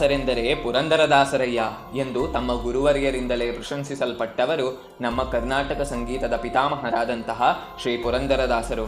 ದಾಸರೆಂದರೆ ಪುರಂದರದಾಸರಯ್ಯ ಎಂದು ತಮ್ಮ ಗುರುವರಿಯರಿಂದಲೇ ಪ್ರಶಂಸಿಸಲ್ಪಟ್ಟವರು ನಮ್ಮ ಕರ್ನಾಟಕ ಸಂಗೀತದ ಪಿತಾಮಹರಾದಂತಹ ಶ್ರೀ ಪುರಂದರದಾಸರು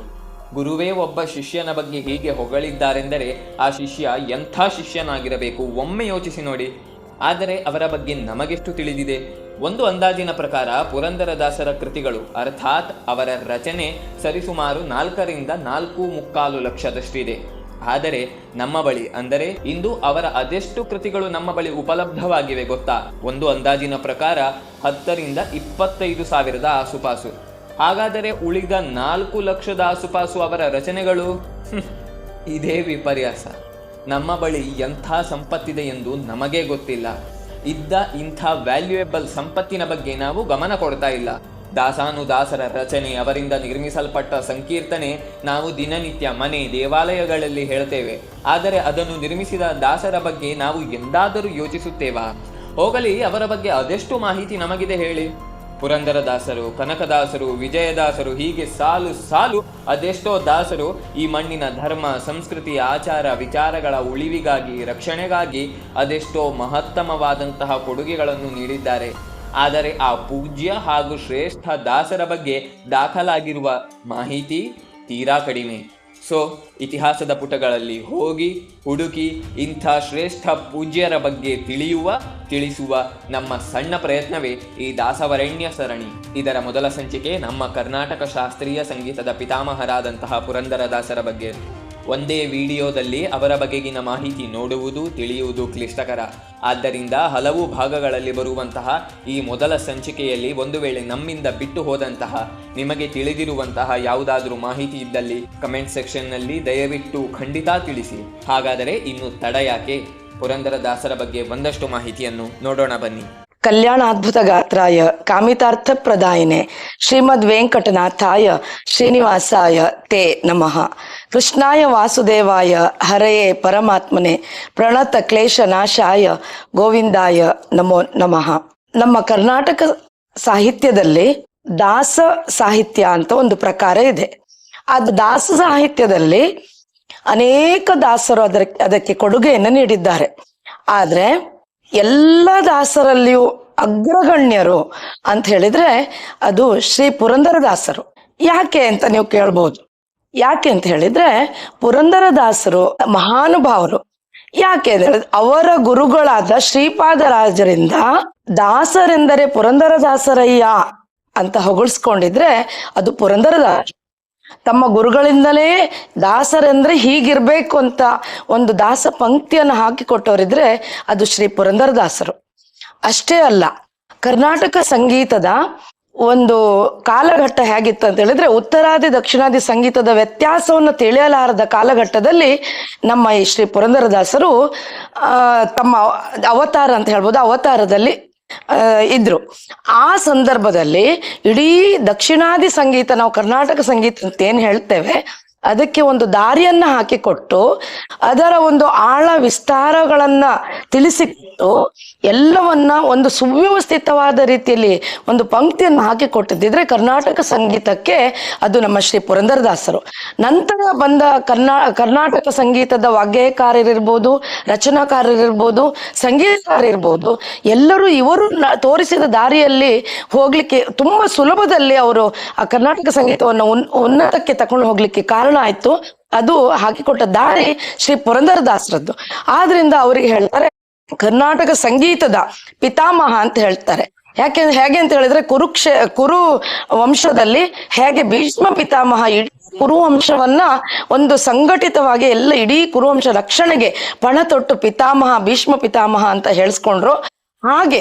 ಗುರುವೇ ಒಬ್ಬ ಶಿಷ್ಯನ ಬಗ್ಗೆ ಹೀಗೆ ಹೊಗಳಿದ್ದಾರೆಂದರೆ ಆ ಶಿಷ್ಯ ಎಂಥ ಶಿಷ್ಯನಾಗಿರಬೇಕು? ಒಮ್ಮೆ ಯೋಚಿಸಿ ನೋಡಿ. ಆದರೆ ಅವರ ಬಗ್ಗೆ ನಮಗೆಷ್ಟು ತಿಳಿದಿದೆ? ಒಂದು ಅಂದಾಜಿನ ಪ್ರಕಾರ ಪುರಂದರದಾಸರ ಕೃತಿಗಳು ಅರ್ಥಾತ್ ಅವರ ರಚನೆ ಸರಿಸುಮಾರು ನಾಲ್ಕರಿಂದ ನಾಲ್ಕು ಮುಕ್ಕಾಲು ಲಕ್ಷದಷ್ಟಿದೆ. ಆದರೆ ನಮ್ಮ ಬಳಿ, ಅಂದರೆ ಇಂದು ಅವರ ಅದೆಷ್ಟು ಕೃತಿಗಳು ನಮ್ಮ ಬಳಿ ಉಪಲಬ್ಧವಾಗಿವೆ ಗೊತ್ತಾ? ಒಂದು ಅಂದಾಜಿನ ಪ್ರಕಾರ ಹತ್ತರಿಂದ ಇಪ್ಪತ್ತೈದು ಸಾವಿರದ ಆಸುಪಾಸು. ಹಾಗಾದರೆ ಉಳಿದ ನಾಲ್ಕು ಲಕ್ಷದ ಆಸುಪಾಸು ಅವರ ರಚನೆಗಳು? ಇದೇ ವಿಪರ್ಯಾಸ. ನಮ್ಮ ಬಳಿ ಎಂಥ ಸಂಪತ್ತಿದೆ ಎಂದು ನಮಗೇ ಗೊತ್ತಿಲ್ಲ. ಇದ್ದ ಇಂಥ ವ್ಯಾಲ್ಯೂಯೇಬಲ್ ಸಂಪತ್ತಿನ ಬಗ್ಗೆ ನಾವು ಗಮನ ಕೊಡ್ತಾ ಇಲ್ಲ. ದಾಸಾನುದಾಸರ ರಚನೆ, ಅವರಿಂದ ನಿರ್ಮಿಸಲ್ಪಟ್ಟ ಸಂಕೀರ್ತನೆ ನಾವು ದಿನನಿತ್ಯ ಮನೆ, ದೇವಾಲಯಗಳಲ್ಲಿ ಹೇಳ್ತೇವೆ. ಆದರೆ ಅದನ್ನು ನಿರ್ಮಿಸಿದ ದಾಸರ ಬಗ್ಗೆ ನಾವು ಎಂದಾದರೂ ಯೋಚಿಸುತ್ತೇವಾ? ಹೋಗಲಿ, ಅವರ ಬಗ್ಗೆ ಅದೆಷ್ಟು ಮಾಹಿತಿ ನಮಗಿದೆ ಹೇಳಿ. ಪುರಂದರದಾಸರು ಕನಕದಾಸರು, ವಿಜಯದಾಸರು, ಹೀಗೆ ಸಾಲು ಸಾಲು ಅದೆಷ್ಟೋ ದಾಸರು ಈ ಮಣ್ಣಿನ ಧರ್ಮ, ಸಂಸ್ಕೃತಿ, ಆಚಾರ, ವಿಚಾರಗಳ ಉಳಿವಿಗಾಗಿ, ರಕ್ಷಣೆಗಾಗಿ ಅದೆಷ್ಟೋ ಮಹತ್ತಮವಾದಂತಹ ಕೊಡುಗೆಗಳನ್ನು ನೀಡಿದ್ದಾರೆ. ಆದರೆ ಆ ಪೂಜ್ಯ ಹಾಗೂ ಶ್ರೇಷ್ಠ ದಾಸರ ಬಗ್ಗೆ ದಾಖಲಾಗಿರುವ ಮಾಹಿತಿ ತೀರಾ ಕಡಿಮೆ. ಸೊ, ಇತಿಹಾಸದ ಪುಟಗಳಲ್ಲಿ ಹೋಗಿ ಹುಡುಕಿ ಇಂಥ ಶ್ರೇಷ್ಠ ಪೂಜ್ಯರ ಬಗ್ಗೆ ತಿಳಿಯುವ, ತಿಳಿಸುವ ನಮ್ಮ ಸಣ್ಣ ಪ್ರಯತ್ನವೇ ಈ ದಾಸವರಣ್ಯ ಸರಣಿ. ಇದರ ಮೊದಲ ಸಂಚಿಕೆ ನಮ್ಮ ಕರ್ನಾಟಕ ಶಾಸ್ತ್ರೀಯ ಸಂಗೀತದ ಪಿತಾಮಹರಾದಂತಹ ಪುರಂದರದಾಸರ ಬಗ್ಗೆ. ಒಂದೇ ವಿಡಿಯೋದಲ್ಲಿ ಅವರ ಬಗೆಗಿನ ಮಾಹಿತಿ ನೋಡುವುದು, ತಿಳಿಯುವುದು ಕ್ಲಿಷ್ಟಕರ. ಆದ್ದರಿಂದ ಹಲವು ಭಾಗಗಳಲ್ಲಿ ಬರುವಂತಹ ಈ ಮೊದಲ ಸಂಚಿಕೆಯಲ್ಲಿ ಒಂದು ವೇಳೆ ನಮ್ಮಿಂದ ಬಿಟ್ಟು ಹೋದಂತಹ, ನಿಮಗೆ ತಿಳಿದಿರುವಂತಹ ಯಾವುದಾದರೂ ಮಾಹಿತಿ ಇದ್ದಲ್ಲಿ ಕಮೆಂಟ್ ಸೆಕ್ಷನ್ನಲ್ಲಿ ದಯವಿಟ್ಟು ಖಂಡಿತ ತಿಳಿಸಿ. ಹಾಗಾದರೆ ಇನ್ನು ತಡ ಯಾಕೆ? ಪುರಂದರದಾಸರ ಬಗ್ಗೆ ಒಂದಷ್ಟು ಮಾಹಿತಿಯನ್ನು ನೋಡೋಣ ಬನ್ನಿ. ಕಲ್ಯಾಣಾದ್ಭುತ ಗಾತ್ರಾಯ ಕಾಮಿತಾರ್ಥ ಪ್ರದಾಯಿನೆ ಶ್ರೀಮದ್ ವೆಂಕಟನಾಥಾಯ ಶ್ರೀನಿವಾಸಾಯ ತೇ ನಮಃ. ಕೃಷ್ಣಾಯ ವಾಸುದೇವಾಯ ಹರೆಯೇ ಪರಮಾತ್ಮನೆ ಪ್ರಣತ ಕ್ಲೇಶ ನಾಶಾಯ ಗೋವಿಂದಾಯ ನಮೋ ನಮಃ. ನಮ್ಮ ಕರ್ನಾಟಕ ಸಾಹಿತ್ಯದಲ್ಲಿ ದಾಸ ಸಾಹಿತ್ಯ ಅಂತ ಒಂದು ಪ್ರಕಾರ ಇದೆ. ಅದು ದಾಸ ಸಾಹಿತ್ಯದಲ್ಲಿ ಅನೇಕ ದಾಸರು ಅದರ ಅದಕ್ಕೆ ಕೊಡುಗೆಯನ್ನು ನೀಡಿದ್ದಾರೆ. ಆದ್ರೆ ಎಲ್ಲ ದಾಸರಲ್ಲಿಯೂ ಅಗ್ರಗಣ್ಯರು ಅಂತ ಹೇಳಿದ್ರೆ ಅದು ಶ್ರೀ ಪುರಂದರದಾಸರು ಯಾಕೆ ಅಂತ ನೀವು ಕೇಳ್ಬೋದು. ಯಾಕೆ ಅಂತ ಹೇಳಿದ್ರೆ ಪುರಂದರದಾಸರು ಮಹಾನುಭಾವರು. ಯಾಕೆ ಅಂತ ಹೇಳಿದ್ರೆ ಅವರ ಗುರುಗಳಾದ ಶ್ರೀಪಾದರಾಜರಿಂದ ದಾಸರೆಂದರೆ ಪುರಂದರದಾಸರಯ್ಯ ಅಂತ ಹೊಗಳಿಸ್ಕೊಂಡಿದ್ರೆ ಅದು ಪುರಂದರದಾಸ ತಮ್ಮ ಗುರುಗಳಿಂದಲೇ ದಾಸರೆಂದ್ರೆ ಹೀಗಿರ್ಬೇಕು ಅಂತ ಒಂದು ದಾಸ ಪಂಕ್ತಿಯನ್ನು ಹಾಕಿಕೊಟ್ಟವರಿದ್ರೆ ಅದು ಶ್ರೀ ಪುರಂದರದಾಸರು. ಅಷ್ಟೇ ಅಲ್ಲ, ಕರ್ನಾಟಕ ಸಂಗೀತದ ಒಂದು ಕಾಲಘಟ್ಟ ಹೇಗಿತ್ತು ಅಂತ ಹೇಳಿದ್ರೆ ಉತ್ತರಾದಿ, ದಕ್ಷಿಣಾದಿ ಸಂಗೀತದ ವ್ಯತ್ಯಾಸವನ್ನು ತಿಳಿಯಲಾರದ ಕಾಲಘಟ್ಟದಲ್ಲಿ ನಮ್ಮ ಈ ಶ್ರೀ ಪುರಂದರದಾಸರು ತಮ್ಮ ಅವತಾರ ಅಂತ ಹೇಳ್ಬೋದು, ಅವತಾರದಲ್ಲಿ ಇದ್ರು. ಆ ಸಂದರ್ಭದಲ್ಲಿ ಇಡೀ ದಕ್ಷಿಣಾದಿ ಸಂಗೀತ, ನಾವು ಕರ್ನಾಟಕ ಸಂಗೀತ ಅಂತ ಏನ್ ಹೇಳ್ತೇವೆ, ಅದಕ್ಕೆ ಒಂದು ದಾರಿಯನ್ನ ಹಾಕಿಕೊಟ್ಟು ಅದರ ಒಂದು ಆಳ ವಿಸ್ತಾರಗಳನ್ನ ತಿಳಿಸಿಕೊಟ್ಟು ಎಲ್ಲವನ್ನ ಒಂದು ಸುವ್ಯವಸ್ಥಿತವಾದ ರೀತಿಯಲ್ಲಿ ಒಂದು ಪಂಕ್ತಿಯನ್ನು ಹಾಕಿಕೊಟ್ಟಿದ್ದಿದ್ರೆ ಕರ್ನಾಟಕ ಸಂಗೀತಕ್ಕೆ ಅದು ನಮ್ಮ ಶ್ರೀ ಪುರಂದರದಾಸರು. ನಂತರ ಬಂದ ಕರ್ನಾ, ಕರ್ನಾಟಕ ಸಂಗೀತದ ವಾಗ್ಗೇಯಕಾರರಿರ್ಬೋದು, ರಚನಾಕಾರರಿರ್ಬೋದು, ಸಂಗೀತಕಾರರಿರ್ಬೋದು, ಎಲ್ಲರೂ ಇವರು ತೋರಿಸಿದ ದಾರಿಯಲ್ಲಿ ಹೋಗ್ಲಿಕ್ಕೆ ತುಂಬಾ ಸುಲಭದಲ್ಲಿ ಅವರು ಆ ಕರ್ನಾಟಕ ಸಂಗೀತವನ್ನು ಉನ್- ಉನ್ನತಕ್ಕೆ ತಕೊಂಡು ಹೋಗ್ಲಿಕ್ಕೆ ಕಾರಣ ಆಯ್ತು. ಅದು ಹಾಕಿಕೊಟ್ಟ ದಾರಿ ಶ್ರೀ ಪುರಂದರದಾಸರದ್ದು. ಆದ್ರಿಂದ ಅವರಿಗೆ ಹೇಳ್ತಾರೆ ಕರ್ನಾಟಕ ಸಂಗೀತದ ಪಿತಾಮಹ ಅಂತ ಹೇಳ್ತಾರೆ. ಯಾಕೆ, ಹೇಗೆ ಅಂತ ಹೇಳಿದ್ರೆ ಕುರುಕ್ಷ, ಕುರು ವಂಶದಲ್ಲಿ ಹೇಗೆ ಭೀಷ್ಮ ಪಿತಾಮಹ ಇಡೀ ಕುರುವಂಶವನ್ನ ಒಂದು ಸಂಘಟಿತವಾಗಿ ಎಲ್ಲ ಇಡೀ ಕುರುವಂಶ ರಕ್ಷಣೆಗೆ ಪಣ ತೊಟ್ಟು ಪಿತಾಮಹ, ಭೀಷ್ಮ ಪಿತಾಮಹ ಅಂತ ಹೇಳಿಸ್ಕೊಂಡ್ರು. ಹಾಗೆ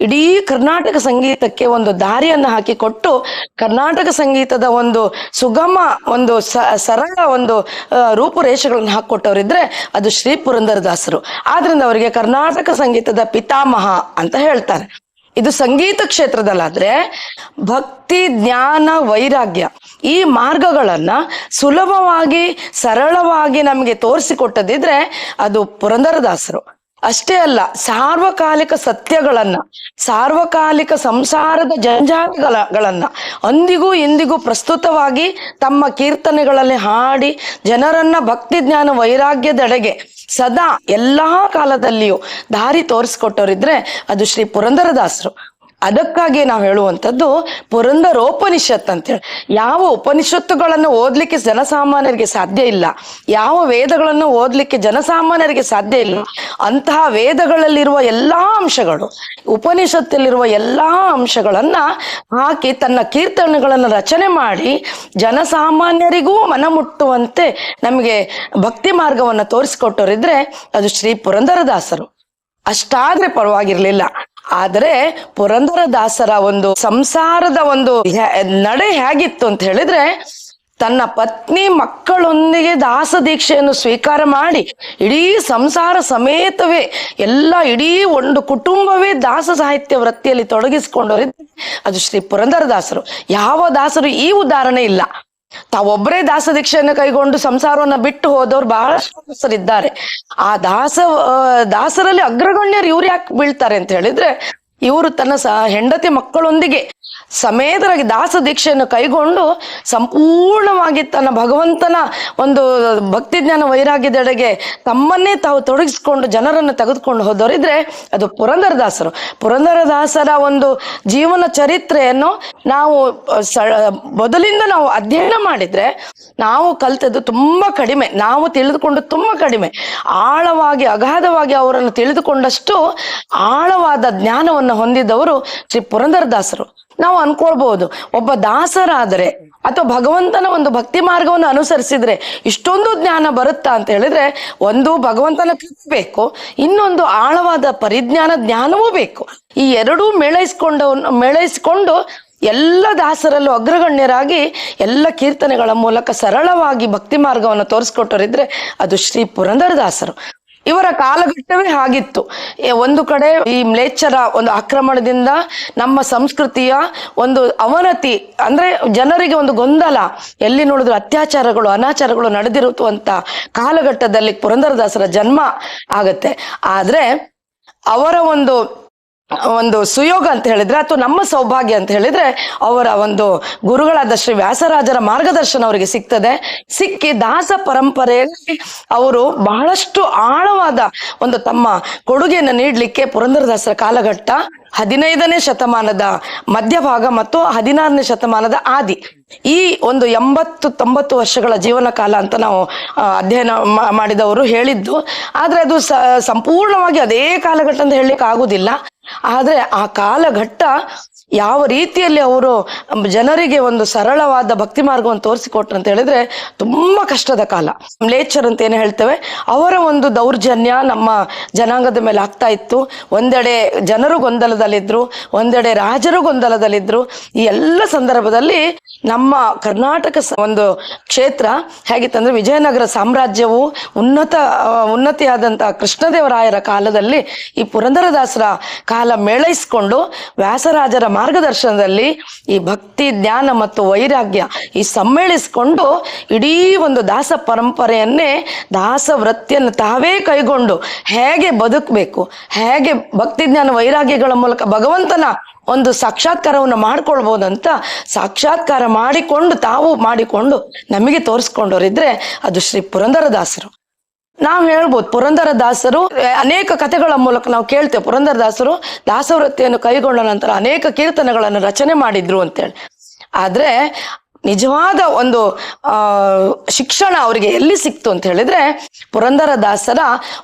ಇಡೀ ಕರ್ನಾಟಕ ಸಂಗೀತಕ್ಕೆ ಒಂದು ದಾರಿಯನ್ನು ಹಾಕಿಕೊಟ್ಟು ಕರ್ನಾಟಕ ಸಂಗೀತದ ಒಂದು ಸುಗಮ, ಒಂದು ಸರಳ ಒಂದು ರೂಪುರೇಷೆಗಳನ್ನು ಹಾಕಿಕೊಟ್ಟವರಿದ್ರೆ ಅದು ಶ್ರೀ ಪುರಂದರದಾಸರು. ಆದ್ರಿಂದ ಅವರಿಗೆ ಕರ್ನಾಟಕ ಸಂಗೀತದ ಪಿತಾಮಹ ಅಂತ ಹೇಳ್ತಾರೆ. ಇದು ಸಂಗೀತ ಕ್ಷೇತ್ರದಲ್ಲಾದ್ರೆ ಭಕ್ತಿ, ಜ್ಞಾನ, ವೈರಾಗ್ಯ ಈ ಮಾರ್ಗಗಳನ್ನ ಸುಲಭವಾಗಿ, ಸರಳವಾಗಿ ನಮಗೆ ತೋರಿಸಿಕೊಟ್ಟದಿದ್ರೆ ಅದು ಪುರಂದರದಾಸರು. ಅಷ್ಟೇ ಅಲ್ಲ, ಸಾರ್ವಕಾಲಿಕ ಸತ್ಯಗಳನ್ನ, ಸಾರ್ವಕಾಲಿಕ ಸಂಸಾರದ ಜಂಜಾಟಗಳನ್ನ ಅಂದಿಗೂ ಇಂದಿಗೂ ಪ್ರಸ್ತುತವಾಗಿ ತಮ್ಮ ಕೀರ್ತನೆಗಳಲ್ಲಿ ಹಾಡಿ ಜನರನ್ನ ಭಕ್ತಿ ಜ್ಞಾನ ವೈರಾಗ್ಯದೆಡೆಗೆ ಸದಾ ಎಲ್ಲಾ ಕಾಲದಲ್ಲಿಯೂ ದಾರಿ ತೋರಿಸ್ಕೊಟ್ಟವರಿದ್ರೆ ಅದು ಶ್ರೀ ಪುರಂದರದಾಸರು. ಅದಕ್ಕಾಗಿ ನಾವು ಹೇಳುವಂಥದ್ದು ಪುರಂದರೋಪನಿಷತ್ ಅಂತೇಳಿ. ಯಾವ ಉಪನಿಷತ್ತುಗಳನ್ನು ಓದ್ಲಿಕ್ಕೆ ಜನಸಾಮಾನ್ಯರಿಗೆ ಸಾಧ್ಯ ಇಲ್ಲ, ಯಾವ ವೇದಗಳನ್ನು ಓದ್ಲಿಕ್ಕೆ ಜನಸಾಮಾನ್ಯರಿಗೆ ಸಾಧ್ಯ ಇಲ್ಲ, ಅಂತಹ ವೇದಗಳಲ್ಲಿರುವ ಎಲ್ಲಾ ಅಂಶಗಳು, ಉಪನಿಷತ್ತಲ್ಲಿರುವ ಎಲ್ಲಾ ಅಂಶಗಳನ್ನ ಹಾಕಿ ತನ್ನ ಕೀರ್ತನೆಗಳನ್ನು ರಚನೆ ಮಾಡಿ ಜನಸಾಮಾನ್ಯರಿಗೂ ಮನಮುಟ್ಟುವಂತೆ ನಮಗೆ ಭಕ್ತಿ ಮಾರ್ಗವನ್ನು ತೋರಿಸಿಕೊಟ್ಟವರಿದ್ರೆ ಅದು ಶ್ರೀ ಪುರಂದರದಾಸರು. ಅಷ್ಟಾದ್ರೆ ಪರವಾಗಿರ್ಲಿಲ್ಲ. ಆದರೆ ಪುರಂದರದಾಸರ ಒಂದು ಸಂಸಾರದ ಒಂದು ನಡೆ ಹೇಗಿತ್ತು ಅಂತ ಹೇಳಿದ್ರೆ ತನ್ನ ಪತ್ನಿ ಮಕ್ಕಳೊಂದಿಗೆ ದಾಸ ದೀಕ್ಷೆಯನ್ನು ಸ್ವೀಕಾರ ಮಾಡಿ ಇಡೀ ಸಂಸಾರ ಸಮೇತವೇ ಎಲ್ಲ ಇಡೀ ಒಂದು ಕುಟುಂಬವೇ ದಾಸ ಸಾಹಿತ್ಯ ವೃತ್ತಿಯಲ್ಲಿ ತೊಡಗಿಸಿಕೊಂಡವರಿದ್ದ ಅದು ಶ್ರೀ ಪುರಂದರದಾಸರು. ಯಾವ ದಾಸರು ಈ ಉದಾಹರಣೆ ಇಲ್ಲ. ತಾವೊಬ್ಬರೇ ದಾಸ ದೀಕ್ಷೆಯನ್ನು ಕೈಗೊಂಡು ಸಂಸಾರವನ್ನ ಬಿಟ್ಟು ಹೋದವ್ರು ಬಹಳಷ್ಟು ದಾಸರಿದ್ದಾರೆ ಆ ದಾಸ ದಾಸರಲ್ಲಿ ಅಗ್ರಗಣ್ಯರು ಇವ್ರು ಯಾಕೆ ಬೀಳ್ತಾರೆ ಅಂತ ಹೇಳಿದ್ರೆ ಇವರು ತನ್ನ ಸ ಹೆಂಡತಿ ಮಕ್ಕಳೊಂದಿಗೆ ಸಮೇತರಾಗಿ ದಾಸ ದೀಕ್ಷೆಯನ್ನು ಕೈಗೊಂಡು ಸಂಪೂರ್ಣವಾಗಿ ತನ್ನ ಭಗವಂತನ ಒಂದು ಭಕ್ತಿ ಜ್ಞಾನ ವೈರಾಗ್ಯದೆಡೆಗೆ ತಮ್ಮನ್ನೇ ತಾವು ತೊಡಗಿಸಿಕೊಂಡು ಜನರನ್ನು ತೆಗೆದುಕೊಂಡು ಹೋದವರಿದ್ರೆ ಅದು ಪುರಂದರದಾಸರು. ಪುರಂದರದಾಸರ ಒಂದು ಜೀವನ ಚರಿತ್ರೆಯನ್ನು ನಾವು ಸ ಮೊದಲಿಂದ ನಾವು ಅಧ್ಯಯನ ಮಾಡಿದ್ರೆ ನಾವು ಕಲ್ತದ್ದು ತುಂಬಾ ಕಡಿಮೆ, ನಾವು ತಿಳಿದುಕೊಂಡು ತುಂಬಾ ಕಡಿಮೆ. ಆಳವಾಗಿ, ಅಗಾಧವಾಗಿ ಅವರನ್ನು ತಿಳಿದುಕೊಂಡಷ್ಟು ಆಳವಾದ ಜ್ಞಾನವನ್ನು ಹೊಂದಿದವರು ಶ್ರೀ ಪುರಂದರದಾಸರು ನಾವು ಅನ್ಕೊಳ್ಬಹುದು, ಒಬ್ಬ ದಾಸರಾದರೆ ಅಥವಾ ಭಗವಂತನ ಒಂದು ಭಕ್ತಿ ಮಾರ್ಗವನ್ನು ಅನುಸರಿಸಿದ್ರೆ ಇಷ್ಟೊಂದು ಜ್ಞಾನ ಬರುತ್ತಾ ಅಂತ ಹೇಳಿದ್ರೆ ಒಂದು ಭಗವಂತನ ಕೃಪೆ ಬೇಕು, ಇನ್ನೊಂದು ಆಳವಾದ ಪರಿಜ್ಞಾನ ಜ್ಞಾನವೂ ಬೇಕು. ಈ ಎರಡೂ ಮೇಳೈಸ್ಕೊಂಡು, ಮೇಳೈಸಿಕೊಂಡು ಎಲ್ಲ ದಾಸರಲ್ಲೂ ಅಗ್ರಗಣ್ಯರಾಗಿ ಎಲ್ಲ ಕೀರ್ತನೆಗಳ ಮೂಲಕ ಸರಳವಾಗಿ ಭಕ್ತಿ ಮಾರ್ಗವನ್ನು ತೋರಿಸ್ಕೊಟ್ಟವರಿದ್ರೆ ಅದು ಶ್ರೀ ಪುರಂದರದಾಸರು. ಇವರ ಕಾಲಘಟ್ಟವೇ ಹಾಗಿತ್ತು. ಎ- ಒಂದು ಕಡೆ ಈ ಮ್ಲೇಚ್ಛರ ಒಂದು ಆಕ್ರಮಣದಿಂದ ನಮ್ಮ ಸಂಸ್ಕೃತಿಯ ಒಂದು ಅವನತಿ, ಅಂದ್ರೆ ಜನರಿಗೆ ಒಂದು ಗೊಂದಲ, ಎಲ್ಲಿ ನೋಡಿದ್ರು ಅತ್ಯಾಚಾರಗಳು, ಅನಾಚಾರಗಳು ನಡೆದಿರುವಂತ ಕಾಲಘಟ್ಟದಲ್ಲಿ ಪುರಂದರದಾಸರ ಜನ್ಮ ಆಗತ್ತೆ. ಆದ್ರೆ ಅವರ ಒಂದು ಒಂದು ಸುಯೋಗ ಅಂತ ಹೇಳಿದ್ರೆ ಅಥವಾ ನಮ್ಮ ಸೌಭಾಗ್ಯ ಅಂತ ಹೇಳಿದ್ರೆ ಅವರ ಒಂದು ಗುರುಗಳಾದ ಶ್ರೀ ವ್ಯಾಸರಾಜರ ಮಾರ್ಗದರ್ಶನ ಅವರಿಗೆ ಸಿಗ್ತದೆ. ಸಿಕ್ಕಿ ದಾಸ ಪರಂಪರೆಯಲ್ಲಿ ಅವರು ಬಹಳಷ್ಟು ಆಳವಾದ ಒಂದು ತಮ್ಮ ಕೊಡುಗೆಯನ್ನು ನೀಡಲಿಕ್ಕೆ ಪುರಂದರದಾಸರ ಕಾಲಘಟ್ಟ ಹದಿನೈದನೇ ಶತಮಾನದ ಮಧ್ಯಭಾಗ ಮತ್ತು ಹದಿನಾರನೇ ಶತಮಾನದ ಆದಿ. ಈ ಒಂದು ಎಂಬತ್ತು ತೊಂಬತ್ತು ವರ್ಷಗಳ ಜೀವನ ಕಾಲ ಅಂತ ನಾವು ಅಧ್ಯಯನ ಮಾಡಿದವರು ಹೇಳಿದ್ದು. ಆದ್ರೆ ಅದು ಸಂಪೂರ್ಣವಾಗಿ ಅದೇ ಕಾಲಘಟ್ಟ ಅಂತ ಹೇಳಲಿಕ್ಕೆ ಆಗುದಿಲ್ಲ. ಆದ್ರೆ ಆ ಕಾಲಘಟ್ಟ ಯಾವ ರೀತಿಯಲ್ಲಿ ಅವರು ಜನರಿಗೆ ಒಂದು ಸರಳವಾದ ಭಕ್ತಿ ಮಾರ್ಗವನ್ನು ತೋರಿಸಿಕೊಟ್ರು ಅಂತ ಹೇಳಿದ್ರೆ ತುಂಬಾ ಕಷ್ಟದ ಕಾಲ. ಮ್ಲೇಚ್ಛರ್ ಅಂತ ಏನು ಹೇಳ್ತೇವೆ? ಅವರ ಒಂದು ದೌರ್ಜನ್ಯ ನಮ್ಮ ಜನಾಂಗದ ಮೇಲೆ ಆಗ್ತಾ ಇತ್ತು. ಒಂದೆಡೆ ಜನರು ಗೊಂದಲದಲ್ಲಿದ್ರು, ಒಂದೆಡೆ ರಾಜರು ಗೊಂದಲದಲ್ಲಿದ್ರು. ಈ ಎಲ್ಲ ಸಂದರ್ಭದಲ್ಲಿ ನಮ್ಮ ಕರ್ನಾಟಕ ಒಂದು ಕ್ಷೇತ್ರ ಹೇಗಿತ್ತಂದ್ರೆ ವಿಜಯನಗರ ಸಾಮ್ರಾಜ್ಯವು ಉನ್ನತ, ಉನ್ನತಿಯಾದಂತಹ ಕೃಷ್ಣದೇವರಾಯರ ಕಾಲದಲ್ಲಿ ಈ ಪುರಂದರದಾಸರ ಕಾಲ ಮೇಳೈಸ್ಕೊಂಡು ವ್ಯಾಸರಾಜರ ಮಾರ್ಗದರ್ಶನದಲ್ಲಿ ಈ ಭಕ್ತಿ, ಜ್ಞಾನ ಮತ್ತು ವೈರಾಗ್ಯ ಈ ಸಮ್ಮೇಳಿಸಿಕೊಂಡು ಇಡೀ ಒಂದು ದಾಸ ಪರಂಪರೆಯನ್ನೇ ದಾಸ ವೃತ್ತಿಯನ್ನು ತಾವೇ ಕೈಗೊಂಡು ಹೇಗೆ ಬದುಕಬೇಕು, ಹೇಗೆ ಭಕ್ತಿ, ಜ್ಞಾನ, ವೈರಾಗ್ಯಗಳ ಮೂಲಕ ಭಗವಂತನ ಒಂದು ಸಾಕ್ಷಾತ್ಕಾರವನ್ನು ಮಾಡ್ಕೊಳ್ಬೋದಂತ ಸಾಕ್ಷಾತ್ಕಾರ ಮಾಡಿಕೊಂಡು ತಾವು ಮಾಡಿಕೊಂಡು ನಮಗೆ ತೋರಿಸ್ಕೊಂಡವರಿದ್ರೆ ಅದು ಶ್ರೀ ಪುರಂದರದಾಸರು. ನಾವು ಹೇಳ್ಬೋದು ಪುರಂದರದಾಸರು ಅನೇಕ ಕಥೆಗಳ ಮೂಲಕ ನಾವು ಕೇಳ್ತೇವೆ. ಪುರಂದರ ದಾಸರು ದಾಸವೃತ್ತಿಯನ್ನು ಕೈಗೊಂಡ ನಂತರ ಅನೇಕ ಕೀರ್ತನೆಗಳನ್ನು ರಚನೆ ಮಾಡಿದ್ರು ಅಂತೇಳಿ. ಆದ್ರೆ ನಿಜವಾದ ಒಂದು ಶಿಕ್ಷಣ ಅವರಿಗೆ ಎಲ್ಲಿ ಸಿಕ್ತು ಅಂತ ಹೇಳಿದ್ರೆ ಪುರಂದರದಾಸರ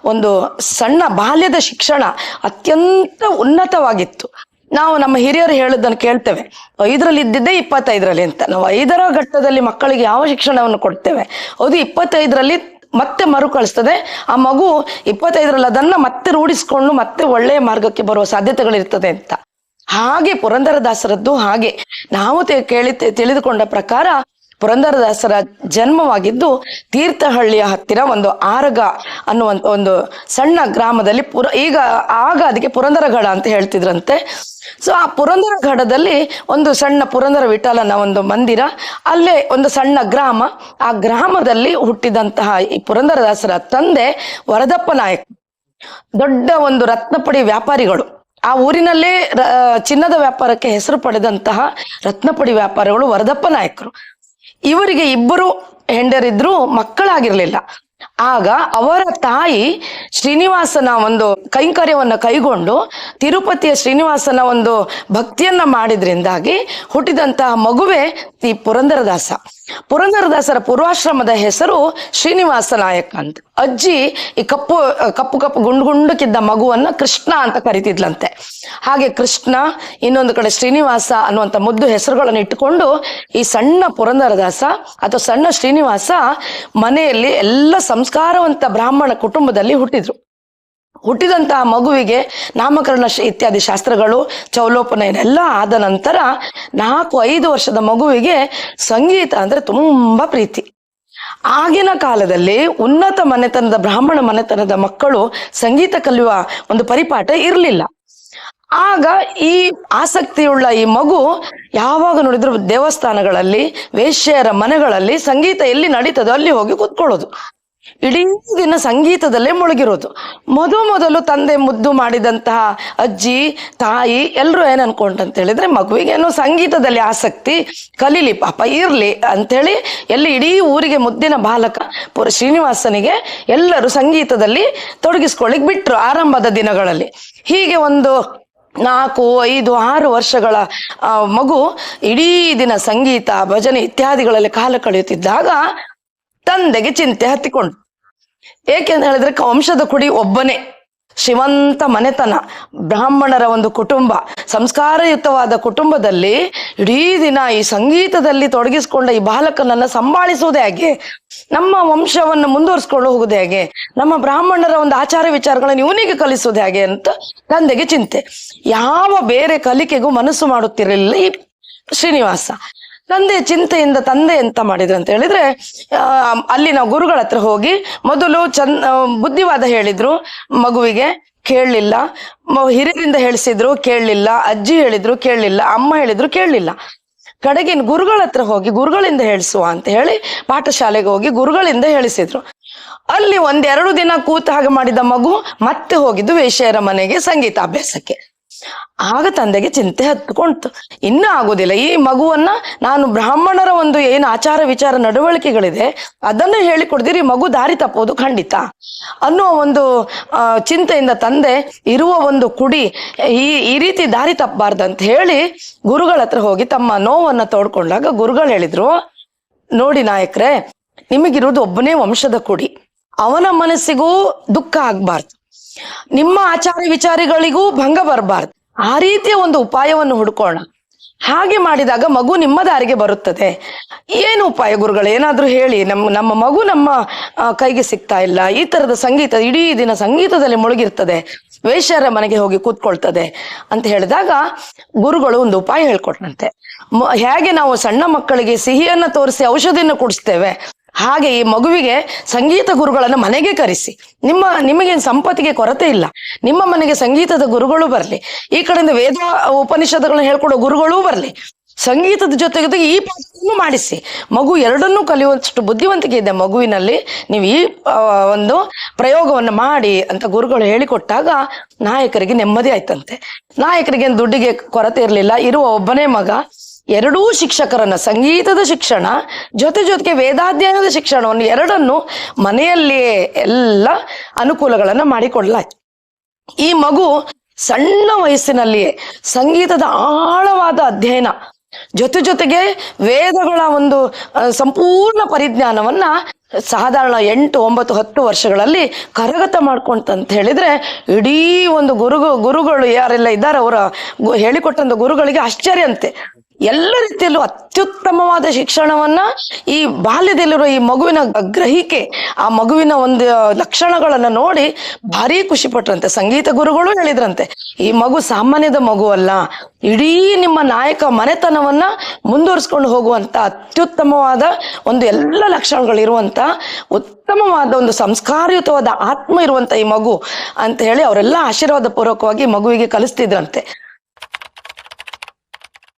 ಒಂದು ಸಣ್ಣ ಬಾಲ್ಯದ ಶಿಕ್ಷಣ ಅತ್ಯಂತ ಉನ್ನತವಾಗಿತ್ತು. ನಾವು ನಮ್ಮ ಹಿರಿಯರು ಹೇಳೋದನ್ನು ಕೇಳ್ತೇವೆ. ಐದರಲ್ಲಿ ಇದ್ದಿದ್ದೇ ಇಪ್ಪತ್ತೈದರಲ್ಲಿ ಅಂತ. ನಾವು ಐದರ ಘಟ್ಟದಲ್ಲಿ ಮಕ್ಕಳಿಗೆ ಯಾವ ಶಿಕ್ಷಣವನ್ನು ಕೊಡ್ತೇವೆ? ಅದು ಇಪ್ಪತ್ತೈದರಲ್ಲಿ ಮತ್ತೆ ಮರುಕಳಿಸ್ತದೆ ಆ ಮಗು ಇಪ್ಪತ್ತೈದರಲ್ಲಿ ಅದನ್ನ ಮತ್ತೆ ರೂಢಿಸ್ಕೊಂಡು ಮತ್ತೆ ಒಳ್ಳೆಯ ಮಾರ್ಗಕ್ಕೆ ಬರುವ ಸಾಧ್ಯತೆಗಳಿರ್ತದೆ ಅಂತ. ಹಾಗೆ ಪುರಂದರದಾಸರದ್ದು ಹಾಗೆ. ನಾವು ಕೇಳಿ ತಿಳಿದುಕೊಂಡ ಪ್ರಕಾರ ಪುರಂದರದಾಸರ ಜನ್ಮವಾಗಿದ್ದು ತೀರ್ಥಹಳ್ಳಿಯ ಹತ್ತಿರ ಒಂದು ಆರಗ ಅನ್ನುವಂತ ಒಂದು ಸಣ್ಣ ಗ್ರಾಮದಲ್ಲಿ ಪುರ, ಈಗ ಆಗ ಅದಕ್ಕೆ ಪುರಂದರಗಡ ಅಂತ ಹೇಳ್ತಿದ್ರಂತೆ. ಸೊ ಆ ಪುರಂದರಗಡದಲ್ಲಿ ಒಂದು ಸಣ್ಣ ಪುರಂದರ ವಿಠಲನ ಒಂದು ಮಂದಿರ, ಅಲ್ಲೇ ಒಂದು ಸಣ್ಣ ಗ್ರಾಮ. ಆ ಗ್ರಾಮದಲ್ಲಿ ಹುಟ್ಟಿದಂತಹ ಈ ಪುರಂದರದಾಸರ ತಂದೆ ವರದಪ್ಪ ನಾಯಕ್. ದೊಡ್ಡ ಒಂದು ರತ್ನಪಡಿ ವ್ಯಾಪಾರಿಗಳು. ಆ ಊರಿನಲ್ಲೇ ಚಿನ್ನದ ವ್ಯಾಪಾರಕ್ಕೆ ಹೆಸರು ಪಡೆದಂತಹ ರತ್ನಪಡಿ ವ್ಯಾಪಾರಿಗಳು ವರದಪ್ಪ ನಾಯಕರು. ಇವರಿಗೆ ಇಬ್ಬರು ಹೆಂಡರಿದ್ರು ಮಕ್ಕಳಾಗಿರ್ಲಿಲ್ಲ. ಆಗ ಅವರ ತಾಯಿ ಶ್ರೀನಿವಾಸನ ಒಂದು ಕೈಂಕರ್ಯವನ್ನ ಕೈಗೊಂಡು ತಿರುಪತಿಯ ಶ್ರೀನಿವಾಸನ ಒಂದು ಭಕ್ತಿಯನ್ನ ಮಾಡಿದ್ರಿಂದಾಗಿ ಹುಟ್ಟಿದಂತಹ ಮಗುವೆ ಈ ಪುರಂದರದಾಸ. ಪುರಂದರದಾಸರ ಪೂರ್ವಾಶ್ರಮದ ಹೆಸರು ಶ್ರೀನಿವಾಸ ನಾಯಕ್ ಅಂತ. ಅಜ್ಜಿ ಈ ಕಪ್ಪು ಕಪ್ಪು ಕಪ್ಪು ಗುಂಡು ಗುಂಡುಕಿದ್ದ ಮಗುವನ್ನ ಕೃಷ್ಣ ಅಂತ ಕರಿತಿದ್ಲಂತೆ. ಹಾಗೆ ಕೃಷ್ಣ, ಇನ್ನೊಂದು ಕಡೆ ಶ್ರೀನಿವಾಸ ಅನ್ನುವಂತ ಮುದ್ದು ಹೆಸರುಗಳನ್ನು ಇಟ್ಟುಕೊಂಡು ಈ ಸಣ್ಣ ಪುರಂದರದಾಸ ಅಥವಾ ಸಣ್ಣ ಶ್ರೀನಿವಾಸ ಮನೆಯಲ್ಲಿ ಎಲ್ಲ ಸಂಸ್ಕಾರವಂತ ಬ್ರಾಹ್ಮಣ ಕುಟುಂಬದಲ್ಲಿ ಹುಟ್ಟಿದ್ರು. ಹುಟ್ಟಿದಂತಹ ಮಗುವಿಗೆ ನಾಮಕರಣ ಇತ್ಯಾದಿ ಶಾಸ್ತ್ರಗಳು, ಚೌಲೋಪನಯನ ಎಲ್ಲ ಆದ ನಂತರ ನಾಲ್ಕು, ಐದು ವರ್ಷದ ಮಗುವಿಗೆ ಸಂಗೀತ ಅಂದ್ರೆ ತುಂಬಾ ಪ್ರೀತಿ. ಆಗಿನ ಕಾಲದಲ್ಲಿ ಉನ್ನತ ಮನೆತನದ, ಬ್ರಾಹ್ಮಣ ಮನೆತನದ ಮಕ್ಕಳು ಸಂಗೀತ ಕಲಿಯುವ ಒಂದು ಪರಿಪಾಠ ಇರಲಿಲ್ಲ. ಆಗ ಈ ಆಸಕ್ತಿಯುಳ್ಳ ಈ ಮಗು ಯಾವಾಗ ನೋಡಿದ್ರು ದೇವಸ್ಥಾನಗಳಲ್ಲಿ, ವೇಶ್ಯೆಯರ ಮನೆಗಳಲ್ಲಿ ಸಂಗೀತ ಎಲ್ಲಿ ನಡೀತದೋ ಅಲ್ಲಿ ಹೋಗಿ ಕೂತ್ಕೊಳ್ಳೋದು. ಇಡೀ ದಿನ ಸಂಗೀತದಲ್ಲೇ ಮುಳುಗಿರೋದು. ಮೊದಲು ಮೊದಲು ತಂದೆ ಮುದ್ದು ಮಾಡಿದಂತಹ ಅಜ್ಜಿ, ತಾಯಿ ಎಲ್ಲರೂ ಏನು ಅನ್ಕೊಂಡು ಅಂತ ಹೇಳಿದ್ರೆ ಮಗುವಿಗೇನೋ ಸಂಗೀತದಲ್ಲಿ ಆಸಕ್ತಿ, ಕಲೀಲಿ ಪಾಪ ಇರ್ಲಿ ಅಂಥೇಳಿ ಎಲ್ಲಿ ಇಡೀ ಊರಿಗೆ ಮುದ್ದಿನ ಬಾಲಕ ಪುರ ಶ್ರೀನಿವಾಸನಿಗೆ ಎಲ್ಲರೂ ಸಂಗೀತದಲ್ಲಿ ತೊಡಗಿಸ್ಕೊಳ್ಳಿಕ್ ಬಿಟ್ರು ಆರಂಭದ ದಿನಗಳಲ್ಲಿ. ಹೀಗೆ ಒಂದು ನಾಲ್ಕು, ಐದು, ಆರು ವರ್ಷಗಳ ಮಗು ಇಡೀ ದಿನ ಸಂಗೀತ, ಭಜನೆ ಇತ್ಯಾದಿಗಳಲ್ಲಿ ಕಾಲ ಕಳೆಯುತ್ತಿದ್ದಾಗ ತಂದೆಗೆ ಚಿಂತೆ ಹತ್ತಿಕೊಂಡು ಏಕೆಂತ ಹೇಳಿದ್ರೆ ವಂಶದ ಕುಡಿ ಒಬ್ಬನೇ. ಶ್ರೀಮಂತ ಮನೆತನ. ಬ್ರಾಹ್ಮಣರ ಒಂದು ಕುಟುಂಬ. ಸಂಸ್ಕಾರಯುತವಾದ ಕುಟುಂಬದಲ್ಲಿ ಇಡೀ ದಿನ ಈ ಸಂಗೀತದಲ್ಲಿ ತೊಡಗಿಸಿಕೊಂಡ ಈ ಬಾಲಕನನ್ನ ಸಂಭಾಳಿಸುವುದೇ ಹಾಗೆ? ನಮ್ಮ ವಂಶವನ್ನು ಮುಂದುವರಿಸ್ಕೊಂಡು ಹೋಗುದೇ ಹಾಗೆ? ನಮ್ಮ ಬ್ರಾಹ್ಮಣರ ಒಂದು ಆಚಾರ ವಿಚಾರಗಳನ್ನು ಇವನಿಗೆ ಕಲಿಸುವುದೇ ಹಾಗೆ ಅಂತ ತಂದೆಗೆ ಚಿಂತೆ. ಯಾವ ಬೇರೆ ಕಲಿಕೆಗೂ ಮನಸ್ಸು ಮಾಡುತ್ತಿರಲಿಲ್ಲ ಶ್ರೀನಿವಾಸ. ತಂದೆ ಚಿಂತೆಯಿಂದ ತಂದೆ ಎಂತ ಮಾಡಿದ್ರು ಅಂತ ಹೇಳಿದ್ರೆ ಆ, ಅಲ್ಲಿನ ಗುರುಗಳ ಹತ್ರ ಹೋಗಿ ಮೊದಲು ಚಂದ್ ಬುದ್ಧಿವಾದ ಹೇಳಿದ್ರು ಮಗುವಿಗೆ ಕೇಳಲಿಲ್ಲ. ಹಿರಿಯರಿಂದ ಹೇಳಿಸಿದ್ರು ಕೇಳಲಿಲ್ಲ. ಅಜ್ಜಿ ಹೇಳಿದ್ರು ಕೇಳಲಿಲ್ಲ. ಅಮ್ಮ ಹೇಳಿದ್ರು ಕೇಳಲಿಲ್ಲ. ಕಡೆಗೆ ಗುರುಗಳ ಹತ್ರ ಹೋಗಿ ಗುರುಗಳಿಂದ ಹೇಳಿಸುವ ಅಂತ ಹೇಳಿ ಪಾಠಶಾಲೆಗೆ ಹೋಗಿ ಗುರುಗಳಿಂದ ಹೇಳಿಸಿದ್ರು. ಅಲ್ಲಿ ಒಂದೆರಡು ದಿನ ಕೂತ ಹಾಗೆ ಮಾಡಿದ ಮಗು ಮತ್ತೆ ಹೋಗಿದ್ದು ವೇಷಯರ ಮನೆಗೆ ಸಂಗೀತ ಅಭ್ಯಾಸಕ್ಕೆ ಆಗ ತಂದೆಗೆ ಚಿಂತೆ ಹತ್ಕೊಂಡ್ತು. ಇನ್ನೂ ಆಗೋದಿಲ್ಲ. ಈ ಮಗುವನ್ನ ನಾನು ಬ್ರಾಹ್ಮಣರ ಒಂದು ಏನು ಆಚಾರ ವಿಚಾರ ನಡವಳಿಕೆಗಳಿದೆ, ಅದನ್ನು ಹೇಳಿಕೊಡ್ದಿರಿ ಮಗು ದಾರಿ ತಪ್ಪೋದು ಖಂಡಿತ. ಅನ್ನುವ ಒಂದು ಚಿಂತೆಯಿಂದ ತಂದೆ ಇರುವ ಒಂದು ಕುಡಿ, ಈ ಈ ರೀತಿ ದಾರಿ ತಪ್ಪಬಾರ್ದು ಅಂತ ಹೇಳಿ ಗುರುಗಳ ಹತ್ರ ಹೋಗಿ ತಮ್ಮ ನೋವನ್ನ ತೋಡ್ಕೊಂಡಾಗ ಗುರುಗಳು ಹೇಳಿದ್ರು, ನೋಡಿ ನಾಯಕ್ರೆ ನಿಮಗಿರೋದು ಒಬ್ಬನೇ ವಂಶದ ಕುಡಿ. ಅವನ ಮನಸ್ಸಿಗೂ ದುಃಖ ಆಗ್ಬಾರ್ದು. ನಿಮ್ಮ ಆಚಾರ ವಿಚಾರಗಳಿಗೂ ಭಂಗ ಬರಬಾರ್ದು. ಆ ರೀತಿಯ ಒಂದು ಉಪಾಯವನ್ನು ಹುಡುಕೋಣ. ಹಾಗೆ ಮಾಡಿದಾಗ ಮಗು ನಿಮ್ಮ ದಾರಿಗೆ ಬರುತ್ತದೆ. ಏನು ಉಪಾಯ ಗುರುಗಳು? ಏನಾದರೂ ಹೇಳಿ. ನಮ್ಮ ನಮ್ಮ ಮಗು ನಮ್ಮ ಕೈಗೆ ಸಿಗ್ತಾ ಇಲ್ಲ. ಈ ತರದ ಸಂಗೀತ ಇಡೀ ದಿನ ಸಂಗೀತದಲ್ಲಿ ಮುಳುಗಿರ್ತದೆ. ವೇಶ್ಯರ ಮನೆಗೆ ಹೋಗಿ ಕೂತ್ಕೊಳ್ತದೆ ಅಂತ ಹೇಳಿದಾಗ ಗುರುಗಳು ಒಂದು ಉಪಾಯ ಹೇಳ್ಕೊಟ್ರಂತೆ ಮ- ಹೇಗೆ ನಾವು ಸಣ್ಣ ಮಕ್ಕಳಿಗೆ ಸಿಹಿಯನ್ನ ತೋರಿಸಿ ಔಷಧಿಯನ್ನು ಕುಡಿಸ್ತೇವೆ? ಹಾಗೆ ಈ ಮಗುವಿಗೆ ಸಂಗೀತ ಗುರುಗಳನ್ನು ಮನೆಗೆ ಕರೆಸಿ. ನಿಮ್ಮ ನಿಮಗೆ ಸಂಪತ್ತಿಗೆ ಕೊರತೆ ಇಲ್ಲ. ನಿಮ್ಮ ಮನೆಗೆ ಸಂಗೀತದ ಗುರುಗಳು ಬರಲಿ. ಈ ಕಡೆಯಿಂದ ವೇದ ಉಪನಿಷತ್ತುಗಳನ್ನ ಹೇಳ್ಕೊಡೋ ಗುರುಗಳೂ ಬರಲಿ. ಸಂಗೀತದ ಜೊತೆಗೆ ಈ ಪಾಠವನ್ನು ಮಾಡಿಸಿ. ಮಗು ಎರಡನ್ನೂ ಕಲಿಯುವಷ್ಟು ಬುದ್ಧಿವಂತಿಕೆ ಇದೆ ಮಗುವಿನಲ್ಲಿ. ನೀವು ಈ ಒಂದು ಪ್ರಯೋಗವನ್ನು ಮಾಡಿ ಅಂತ ಗುರುಗಳು ಹೇಳಿಕೊಟ್ಟಾಗ ನಾಯಕರಿಗೆ ನೆಮ್ಮದಿ ಆಯ್ತಂತೆ. ನಾಯಕರಿಗೆ ದುಡ್ಡಿಗೆ ಕೊರತೆ ಇರಲಿಲ್ಲ. ಇರುವ ಒಬ್ಬನೇ ಮಗ ಎರಡೂ ಶಿಕ್ಷಕರನ್ನ, ಸಂಗೀತದ ಶಿಕ್ಷಣ, ಜೊತೆ ಜೊತೆಗೆ ವೇದಾಧ್ಯಯನದ ಶಿಕ್ಷಣವನ್ನು ಎರಡನ್ನು ಮನೆಯಲ್ಲಿಯೇ ಎಲ್ಲ ಅನುಕೂಲಗಳನ್ನ ಮಾಡಿಕೊಡ್ಲಾಯ್ತು. ಈ ಮಗು ಸಣ್ಣ ವಯಸ್ಸಿನಲ್ಲಿಯೇ ಸಂಗೀತದ ಆಳವಾದ ಅಧ್ಯಯನ, ಜೊತೆ ಜೊತೆಗೆ ವೇದಗಳ ಒಂದು ಸಂಪೂರ್ಣ ಪರಿಜ್ಞಾನವನ್ನ ಸಾಧಾರಣ ಎಂಟು, ಒಂಬತ್ತು, ಹತ್ತು ವರ್ಷಗಳಲ್ಲಿ ಕರಗತ ಮಾಡ್ಕೊಂತಂತ ಹೇಳಿದ್ರೆ ಇಡೀ ಒಂದು ಗುರುಗು, ಗುರುಗಳು ಯಾರೆಲ್ಲ ಇದ್ದಾರೆ ಅವರ ಹೇಳಿಕೊಟ್ಟಂತ ಗುರುಗಳಿಗೆ ಆಶ್ಚರ್ಯ ಅಂತೆ ಎಲ್ಲ ರೀತಿಯಲ್ಲೂ ಅತ್ಯುತ್ತಮವಾದ ಶಿಕ್ಷಣವನ್ನ ಈ ಬಾಲ್ಯದಲ್ಲಿರುವ ಈ ಮಗುವಿನ ಗ್ರಹಿಕೆ, ಆ ಮಗುವಿನ ಒಂದು ಲಕ್ಷಣಗಳನ್ನ ನೋಡಿ ಭಾರಿ ಖುಷಿ ಪಟ್ರಂತೆ. ಸಂಗೀತ ಗುರುಗಳು ಹೇಳಿದ್ರಂತೆ, ಈ ಮಗು ಸಾಮಾನ್ಯದ ಮಗು ಅಲ್ಲ, ಇಡೀ ನಿಮ್ಮ ನಾಯಕ ಮನೆತನವನ್ನ ಮುಂದುವರಿಸ್ಕೊಂಡು ಹೋಗುವಂತ ಅತ್ಯುತ್ತಮವಾದ ಒಂದು ಎಲ್ಲ ಲಕ್ಷಣಗಳಿರುವಂತ ಉತ್ತಮವಾದ ಒಂದು ಸಂಸ್ಕಾರಯುತವಾದ ಆತ್ಮ ಇರುವಂತ ಈ ಮಗು ಅಂತ ಹೇಳಿ ಅವರೆಲ್ಲ ಆಶೀರ್ವಾದ ಪೂರ್ವಕವಾಗಿ ಮಗುವಿಗೆ ಕಲಿಸ್ತಿದ್ರಂತೆ.